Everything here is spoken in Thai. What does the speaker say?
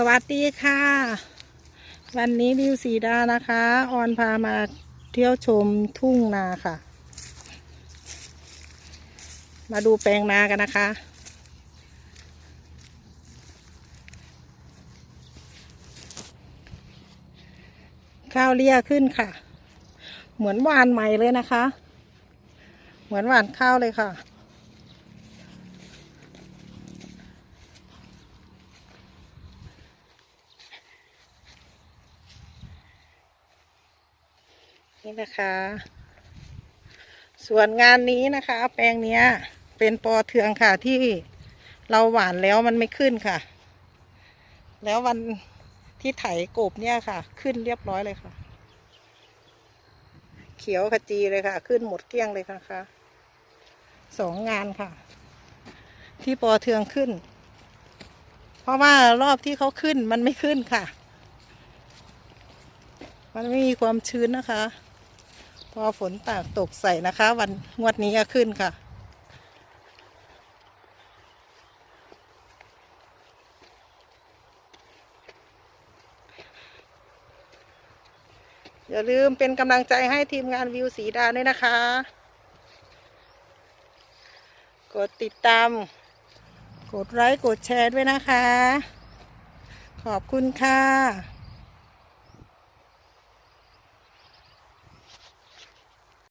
สวัสดีค่ะ วันนี้วิวสีดานะคะออนพามาเที่ยวชมทุ่งนาค่ะ มาดูแปลงนากันนะคะ ข้าวเลี่ยขึ้นค่ะ เหมือนหวานใหม่เลยนะคะ เหมือนหวานข้าวเลยค่ะ นี่นะคะ ส่วนงานนี้นะคะ แปลงเนี้ย เป็นปอเทืองค่ะที่เราหวานแล้วมันไม่ขึ้นค่ะ แล้ววันที่ไถกบเนี่ยค่ะ ขึ้นเรียบร้อยเลยค่ะ เขียวขจีเลยค่ะ ขึ้นหมดเกลี้ยงเลยค่ะค่ะสองงานค่ะ ที่ปอเทืองขึ้น เพราะว่ารอบที่เขาขึ้นมันไม่ขึ้นค่ะ มันไม่มีความชื้นนะคะ พอฝนตกตกใส่นะคะ วันงวดนี้ก็ขึ้นค่ะ อย่าลืมเป็นกำลังใจให้ทีมงานวิวสีดาด้วยนะคะ กดติดตาม กดไลค์กดแชร์ด้วยนะคะ ขอบคุณค่ะ